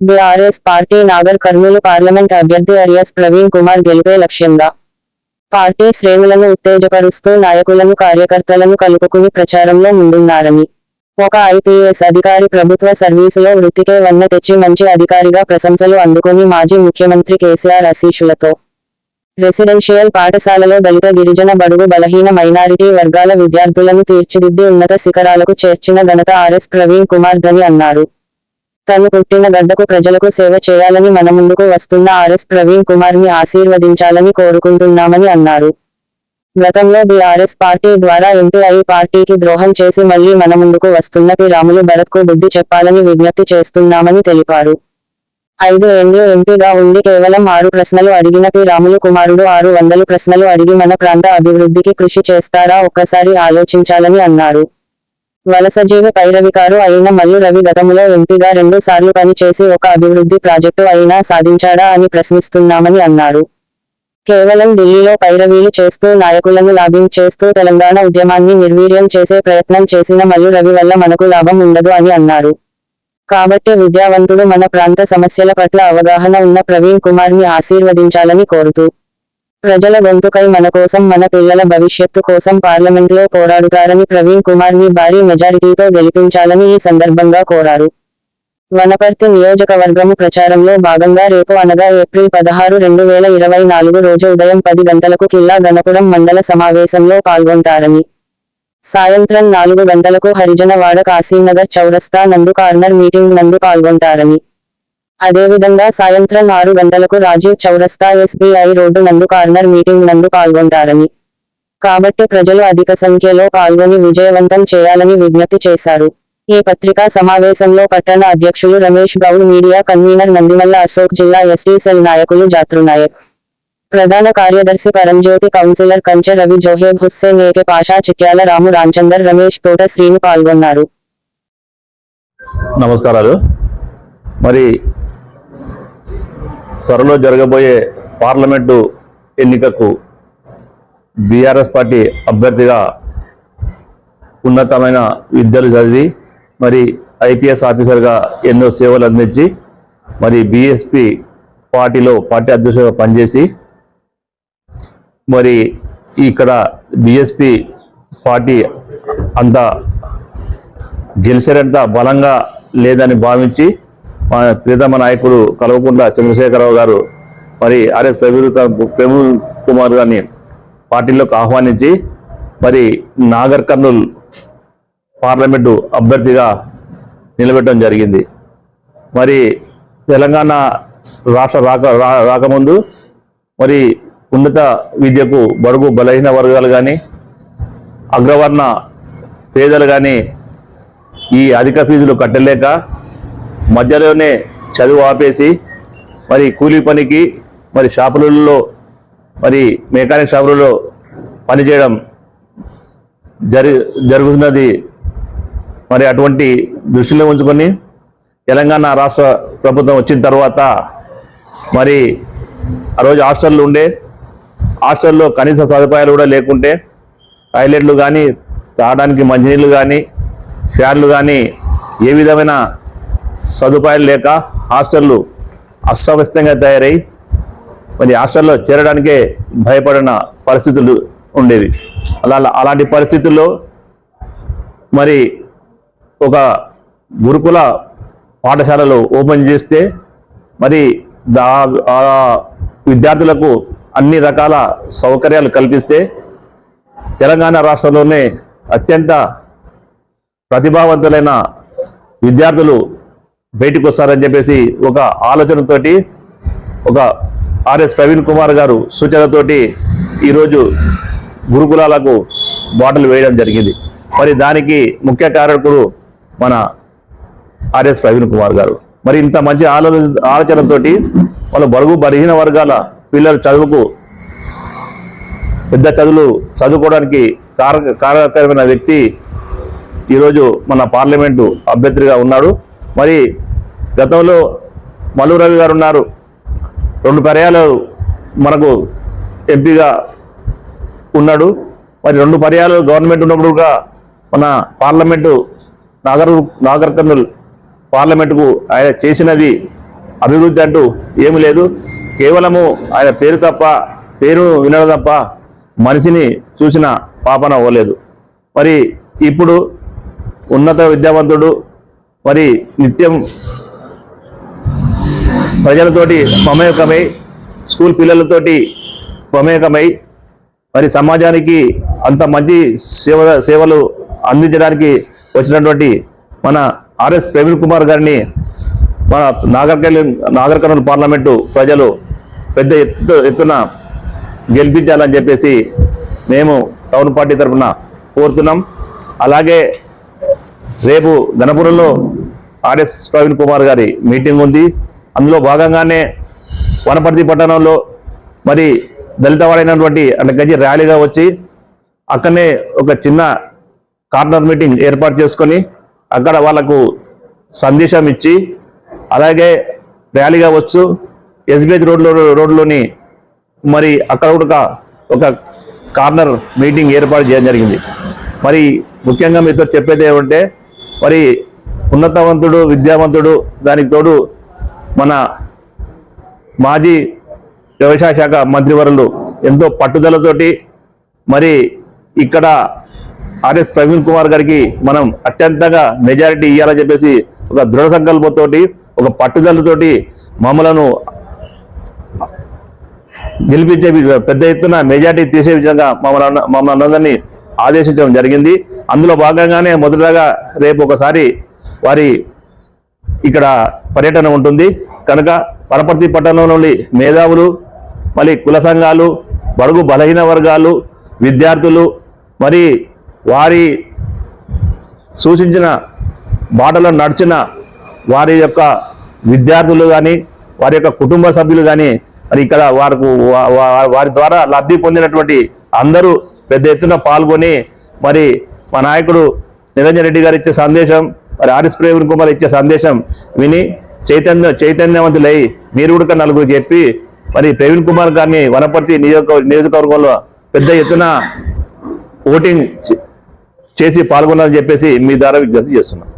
BRS party Nagar Kurnool parliament అభ్యర్థి Arias Praveen Kumar గెలిపే లక్ష్యంగా పార్టీ శ్రేణులను ఉత్తేజపరుస్తూ నాయకులను కార్యకర్తలను కలుపుకుని ప్రచారంలో ముందున్నారని. ఒక ఐపీఎస్ అధికారి ప్రభుత్వ సర్వీసులో వృత్తికే వన్న తెచ్చి మంచి అధికారిగా ప్రశంసలు అందుకుని మాజీ ముఖ్యమంత్రి కేసీఆర్ అశీషులతో రెసిడెన్షియల్ పాఠశాలలో దళిత గిరిజన బడుగు బలహీన మైనారిటీ వర్గాల విద్యార్థులను తీర్చిదిద్ది ఉన్నత శిఖరాలకు చేర్చిన ఘనత ఆర్ఎస్ ప్రవీణ్ కుమార్ ధని అన్నారు. తను పుట్టిన గడ్డకు ప్రజలకు సేవ చేయాలని మన ముందుకు వస్తున్న ఆర్ఎస్ ప్రవీణ్ కుమార్ని ఆశీర్వదించాలని కోరుకుంటున్నామని అన్నారు. గతంలో బీఆర్ఎస్ పార్టీ ద్వారా ఎంపీఐ పార్టీకి ద్రోహం చేసి మళ్ళీ మన ముందుకు వస్తున్న పి రాములు భరత్కు బుద్ధి చెప్పాలని విజ్ఞప్తి చేస్తున్నామని తెలిపారు. ఐదు ఏండ్లు ఎంపీగా ఉండి కేవలం ఆరు ప్రశ్నలు అడిగిన పి రాములు కుమారుడు ఆరు వందలు ప్రశ్నలు అడిగి మన ప్రాంత అభివృద్ధికి కృషి చేస్తారా ఒక్కసారి ఆలోచించాలని అన్నారు. వలసజీవి పైరవికారు అయిన మల్లు రవి గతములో ఎంపీగా రెండు సార్లు పనిచేసి ఒక అభివృద్ధి ప్రాజెక్టు అయినా సాధించాడా అని ప్రశ్నిస్తున్నామని అన్నారు. కేవలం ఢిల్లీలో పైరవీలు చేస్తూ నాయకులను లాబింగ్ చేస్తూ తెలంగాణ ఉద్యమాన్ని నిర్వీర్యం చేసే ప్రయత్నం చేసిన మల్లు రవి వల్ల మనకు లాభం ఉండదు అని అన్నారు. కాబట్టి విద్యావంతుడు మన ప్రాంత సమస్యల పట్ల అవగాహన ఉన్న ప్రవీణ్ కుమార్ని ఆశీర్వదించాలని కోరుతూ ప్రజల గొంతుకై మన కోసం మన పిల్లల భవిష్యత్తు కోసం పార్లమెంట్లో పోరాడుతారని ప్రవీణ్ కుమార్ని భారీ మెజారిటీతో గెలిపించాలని ఈ సందర్భంగా కోరారు. వనపర్తి నియోజకవర్గము ప్రచారంలో భాగంగా రేపు అనగా ఏప్రిల్ పదహారు రెండు వేల ఇరవై నాలుగు రోజు ఉదయం పది గంటలకు కిల్లా గణపురం మండల సమావేశంలో పాల్గొంటారని. సాయంత్రం నాలుగు గంటలకు హరిజనవాడ కాశీనగర్ చౌరస్తా నందు కార్నర్ మీటింగ్ నందు పాల్గొంటారని. అదేవిధంగా సాయంత్రం ఆరు గంటలకు రాజీవ్ చౌరస్తా ఎస్బీఐ రోడ్డు నందు కార్నర్ మీటింగ్ నందు పాల్గొంటారని. కాబట్టి ప్రజలు అధిక సంఖ్యలో పాల్గొని విజయవంతం చేయాలని విజ్ఞప్తి చేశారు. ఈ పత్రికా సమావేశంలో పట్టణ అధ్యక్షులు రమేష్ గౌడ్ మీడియా కన్వీనర్ నందిమల్ల అశోక్ జిల్లా ఎస్టీ సెల్ నాయకులు జాతృనాయక్ ప్రధాన కార్యదర్శి పరంజ్యోతి కౌన్సిలర్ కంచె రవి జోహేబ్ హుస్సేన్ ఏకే పాషా చిట్యాల రాము రాంచందర్ రమేష్ తోట శ్రీను పాల్గొన్నారు. నమస్కారాలు. మరి త్వరలో జరగబోయే పార్లమెంటు ఎన్నికకు బీఆర్ఎస్ పార్టీ అభ్యర్థిగా ఉన్నతమైన విద్యలు చదివి మరి ఐపీఎస్ ఆఫీసర్గా ఎన్నో సేవలు అందించి మరి బీఎస్పీ పార్టీలో పార్టీ అధ్యక్షుడిగా పనిచేసి మరి ఇక్కడ బీఎస్పీ పార్టీ అంత గెలిచారంత బలంగా లేదని భావించి మా ప్రియతమ నాయకుడు కల్వకుంట్ల చంద్రశేఖరరావు గారు మరి ఆర్ఎస్ ప్రవీణ్ కు- ప్రవీణ్ కుమార్ గారిని పార్టీలోకి ఆహ్వానించి మరి నాగర్ కర్నూల్ పార్లమెంటు అభ్యర్థిగా నిలబెట్టడం జరిగింది. మరి తెలంగాణ రాష్ట్ర రాక రా- రాకముందు మరి ఉన్నత విద్యకు బడుగు బలహీన వర్గాలు కానీ అగ్రవర్ణ పేదలు కానీ ఈ అధిక ఫీజులు కట్టలేక మధ్యలోనే చదువు ఆపేసి మరి కూలీ పనికి మరి షాపులలో మరి మెకానిక్ షాపులలో పనిచేయడం జరి జరుగుతున్నది. మరి అటువంటి దృష్టిలో ఉంచుకొని తెలంగాణ రాష్ట్ర ప్రభుత్వం వచ్చిన తర్వాత మరి ఆ రోజు హాస్టళ్ళు ఉండే హాస్టల్లో కనీస సదుపాయాలు కూడా లేకుంటే టాయిలెట్లు కానీ తాగడానికి మంచినీళ్ళు కానీ ఫ్యాన్లు కానీ ఏ విధమైన సదుపాయాలు లేక హాస్టళ్ళు అస్తవ్యస్తంగా తయారై మరి హాస్టల్లో చేరడానికే భయపడిన పరిస్థితులు ఉండేవి. అలా అలాంటి పరిస్థితుల్లో మరి ఒక గురుకుల పాఠశాలలు ఓపెన్ చేస్తే మరి దా ఆ విద్యార్థులకు అన్ని రకాల సౌకర్యాలు కల్పిస్తే తెలంగాణ రాష్ట్రంలోనే అత్యంత ప్రతిభావంతులైన విద్యార్థులు బయటకు వస్తారని చెప్పేసి ఒక ఆలోచనతోటి ఒక ఆర్ఎస్ ప్రవీణ్ కుమార్ గారు సూచనతోటి ఈరోజు గురుకులాలకు బాటలు వేయడం జరిగింది. మరి దానికి ముఖ్య కారకుడు మన ఆర్ఎస్ ప్రవీణ్ కుమార్ గారు. మరి ఇంత మంచి ఆలోచన ఆలోచనతోటి వాళ్ళు బడుగు బలహీన వర్గాల పిల్లల చదువుకు పెద్ద చదువులు చదువుకోవడానికి కారక కారకరమైన వ్యక్తి ఈరోజు మన పార్లమెంటు అభ్యర్థిగా ఉన్నాడు. మరి గతంలో మల్లు రవి గారు ఉన్నారు. రెండు పర్యాలు మనకు ఎంపీగా ఉన్నాడు. మరి రెండు పర్యాలు గవర్నమెంట్ ఉన్నప్పుడుగా మన పార్లమెంటు నాగర్ నాగర్ కర్నూల్ పార్లమెంటుకు ఆయన చేసినవి అభివృద్ధి అంటూ ఏమీ లేదు. కేవలము ఆయన పేరు తప్ప పేరు వినడం తప్ప మనిషిని చూసిన పాపన అవ్వలేదు. మరి ఇప్పుడు ఉన్నత విద్యావంతుడు మరి నిత్యం ప్రజలతోటి మమేకమై స్కూల్ పిల్లలతోటి మమేకమై మరి సమాజానికి అంత మంచి సేవ సేవలు అందించడానికి వచ్చినటువంటి మన ఆర్ఎస్ ప్రవీణ్ కుమార్ గారిని మన నాగర్కర్నూలు నాగర్కర్నూలు పార్లమెంటు ప్రజలు పెద్ద ఎత్తుతో ఎత్తున గెలిపించాలని చెప్పేసి మేము టౌన్ పార్టీ తరఫున కోరుతున్నాం. అలాగే రేపు గణపురంలో ఆర్ఎస్ ప్రవీణ్ కుమార్ గారి మీటింగ్ ఉంది. అందులో భాగంగానే వనపర్తి పట్టణంలో మరి దళితవాడైనటువంటి అంటే గజి ర్యాలీగా వచ్చి అక్కడనే ఒక చిన్న కార్నర్ మీటింగ్ ఏర్పాటు చేసుకొని అక్కడ వాళ్ళకు సందేశం ఇచ్చి అలాగే ర్యాలీగా వచ్చు. ఎస్బీహెచ్ రోడ్లో రోడ్లోని మరి అక్కడ కూడా ఒక కార్నర్ మీటింగ్ ఏర్పాటు చేయడం జరిగింది. మరి ముఖ్యంగా మీతో చెప్పేది ఏమంటే మరి ఉన్నతవంతుడు విద్యావంతుడు దానికి తోడు మన మాజీ వ్యవసాయ శాఖ మంత్రివరులు ఎంతో పట్టుదలతోటి మరి ఇక్కడ ఆర్ఎస్ ప్రవీణ్ కుమార్ గారికి మనం అత్యంతగా మెజారిటీ ఇవ్వాలని చెప్పేసి ఒక దృఢ సంకల్పంతోటి ఒక పట్టుదలతోటి మమ్మలను గెలిపించే పెద్ద ఎత్తున మెజార్టీ తీసే విధంగా మమ్మల్ని మమ్మల్ని అందరినీ ఆదేశించడం జరిగింది. అందులో భాగంగానే మొదటగా రేపు ఒకసారి వారి ఇక్కడ పర్యటన ఉంటుంది. కనుక వనపర్తి పట్టణంలోని మేధావులు మళ్ళీ కుల సంఘాలు బడుగు బలహీన వర్గాలు విద్యార్థులు మరి వారి సూచించిన బాటలో నడిచిన వారి యొక్క విద్యార్థులు కానీ వారి యొక్క కుటుంబ సభ్యులు కానీ మరి ఇక్కడ వారికి వారి ద్వారా లబ్ధి పొందినటువంటి అందరూ పెద్ద ఎత్తున పాల్గొని మరి మా నాయకుడు నిరంజన్ రెడ్డి గారు ఇచ్చే సందేశం మరి ఆర్ఎస్ ప్రవీణ్ కుమార్ ఇచ్చే సందేశం విని చైతన్య చైతన్యవంతులై మీరు కూడా నలుగురు చెప్పి మరి ప్రవీణ్ కుమార్ గారిని వనపర్తి నియోజక నియోజకవర్గంలో పెద్ద ఎత్తున ఓటింగ్ చే- చేసి పాల్గొన్నారని చెప్పేసి మీ ద్వారా విజ్ఞప్తి చేస్తున్నాం.